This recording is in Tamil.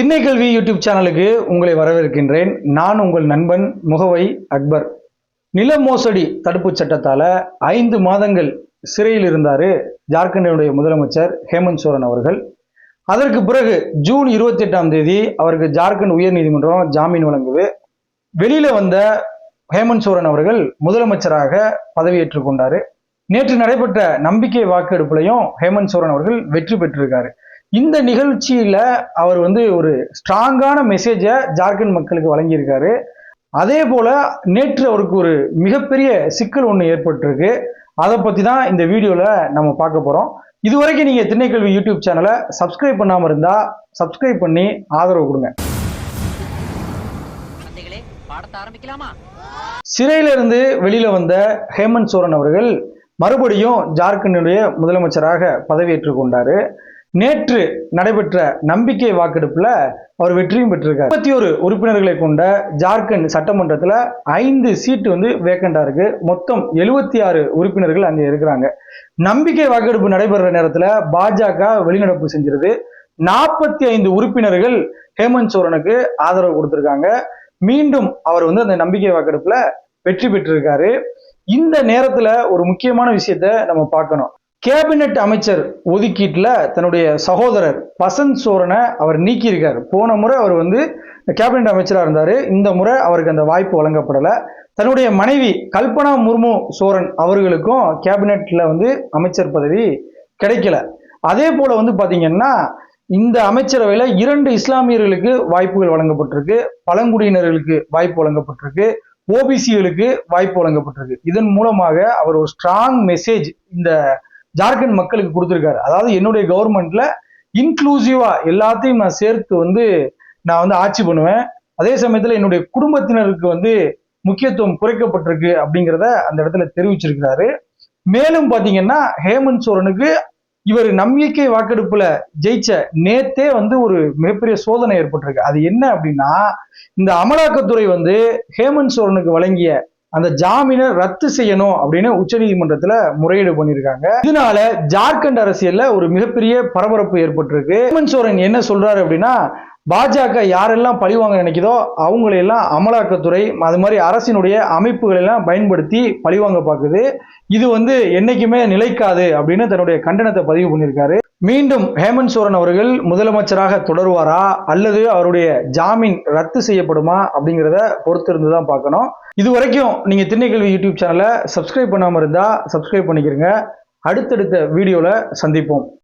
திண்ணைக்கல்வி யூடியூப் சேனலுக்கு உங்களை வரவேற்கின்றேன். நான் உங்கள் நண்பன் முகவை அக்பர். நில மோசடி தடுப்புச் சட்டத்தால ஐந்து மாதங்கள் சிறையில் இருந்தார் ஜார்க்கண்டினுடைய முதலமைச்சர் ஹேமந்த் சோரன் அவர்கள். அதற்கு பிறகு ஜூன் இருபத்தி எட்டாம் தேதி அவருக்கு ஜார்க்கண்ட் உயர்நீதிமன்றம் ஜாமீன் வழங்குது. வெளியில வந்த ஹேமந்த் சோரன் அவர்கள் முதலமைச்சராக பதவியேற்றுக் கொண்டாரு. நேற்று நடைபெற்ற நம்பிக்கை வாக்கெடுப்புலையும் ஹேமந்த் சோரன் அவர்கள் வெற்றி பெற்றிருக்காரு. இந்த நிகழ்ச்சியில அவர் வந்து ஒரு ஸ்ட்ராங்கான மெசேஜை ஜார்க்கண்ட் மக்களுக்கு வழங்கியிருக்காரு. அதே போல நேற்று அவருக்கு ஒரு மிகப்பெரிய சிக்கல் ஒன்று ஏற்பட்டிருக்கு. அதை பத்தி தான் இந்த வீடியோல நம்ம பார்க்க போறோம். இதுவரைக்கும் நீங்க திண்ணைக்கல்வி யூடியூப் சேனலை சப்ஸ்கிரைப் பண்ணாம இருந்தா சப்ஸ்கிரைப் பண்ணி ஆதரவு கொடுங்க. குழந்தைகளே பாடத்தை ஆரம்பிக்கலாமா? சிறையில இருந்து வெளியில வந்த ஹேமந்த் சோரன் அவர்கள் மறுபடியும் ஜார்க்கண்டுடைய முதலமைச்சராக பதவியேற்றுக் கொண்டாரு. நேற்று நடைபெற்ற நம்பிக்கை வாக்கெடுப்புல அவர் வெற்றியும் பெற்றிருக்கார். முப்பத்தி ஒரு உறுப்பினர்களை கொண்ட ஜார்க்கண்ட் சட்டமன்றத்துல ஐந்து சீட்டு வந்து வேக்கண்டா இருக்கு. மொத்தம் எழுபத்தி ஆறு உறுப்பினர்கள் அங்கே இருக்கிறாங்க. நம்பிக்கை வாக்கெடுப்பு நடைபெற நேரத்துல பாஜக வெளிநடப்பு செஞ்சிருது. நாற்பத்தி ஐந்து உறுப்பினர்கள் ஹேமந்த் சோரனுக்கு ஆதரவு கொடுத்திருக்காங்க. மீண்டும் அவர் வந்து அந்த நம்பிக்கை வாக்கெடுப்புல வெற்றி பெற்றிருக்காரு. இந்த நேரத்துல ஒரு முக்கியமான விஷயத்த நம்ம பார்க்கணும். கேபினெட் அமைச்சர் ஒதுக்கீட்டில் தன்னுடைய சகோதரர் பசந்த் சோரனை அவர் நீக்கியிருக்கார். போன முறை அவர் வந்து கேபினெட் அமைச்சராக இருந்தார். இந்த முறை அவருக்கு அந்த வாய்ப்பு வழங்கப்படலை. தன்னுடைய மனைவி கல்பனா முர்மு சோரன் அவர்களுக்கும் கேபினெட்டில் வந்து அமைச்சர் பதவி கிடைக்கல. அதே போல் வந்து பார்த்திங்கன்னா இந்த அமைச்சரவையில் இரண்டு இஸ்லாமியர்களுக்கு வாய்ப்புகள் வழங்கப்பட்டிருக்கு. பழங்குடியினர்களுக்கு வாய்ப்பு வழங்கப்பட்டிருக்கு. ஓபிசிகளுக்கு வாய்ப்பு வழங்கப்பட்டிருக்கு. இதன் மூலமாக அவர் ஒரு ஸ்ட்ராங் மெசேஜ் இந்த ஜார்க்கண்ட் மக்களுக்கு கொடுத்துருக்காரு. அதாவது என்னுடைய கவர்மெண்ட்ல இன்க்ளூசிவா எல்லாத்தையும் நான் சேர்த்து வந்து நான் வந்து ஆட்சி பண்ணுவேன். அதே சமயத்துல என்னுடைய குடும்பத்தினருக்கு வந்து முக்கியத்துவம் குறைக்கப்பட்டிருக்கு அப்படிங்கிறத அந்த இடத்துல தெரிவிச்சிருக்கிறாரு. மேலும் பாத்தீங்கன்னா ஹேமந்த் சோரனுக்கு இவர் நம்பிக்கை வாக்கெடுப்புல ஜெயிச்ச நேத்தே வந்து ஒரு மிகப்பெரிய சோதனை ஏற்பட்டிருக்கு. அது என்ன அப்படின்னா இந்த அமலாக்கத்துறை வந்து ஹேமந்த் சோரனுக்கு வழங்கிய அந்த ஜாமீனை ரத்து செய்யணும் அப்படின்னு உச்சநீதிமன்றத்துல முறையீடு பண்ணியிருக்காங்க. இதனால ஜார்க்கண்ட் அரசியல்ல ஒரு மிகப்பெரிய பரபரப்பு ஏற்பட்டிருக்கு. ஹேமந்த் சோரன் என்ன சொல்றாரு அப்படின்னா பாஜக யாரெல்லாம் பழிவாங்க நினைக்குதோ அவங்களையெல்லாம் அமலாக்கத்துறை அது மாதிரி அரசினுடைய அமைப்புகளை எல்லாம் பயன்படுத்தி பழிவாங்க பார்க்குது. இது வந்து என்னைக்குமே நிலைக்காது அப்படின்னு தன்னுடைய கண்டனத்தை பதிவு பண்ணியிருக்காரு. மீண்டும் ஹேமந்த் சோரன் அவர்கள் முதலமைச்சராக தொடருவாரா? அல்லது அவருடைய ஜாமீன் ரத்து செய்யப்படுமா? அப்படிங்கிறத பொறுத்திருந்து தான் பார்க்கணும். இது வரைக்கும் நீங்க திண்ணைக்கல்வி யூடியூப் சேனலை சப்ஸ்கிரைப் பண்ணாமல் இருந்தால் சப்ஸ்கிரைப் பண்ணிக்கிறங்க அடுத்தடுத்த வீடியோவில் சந்திப்போம்.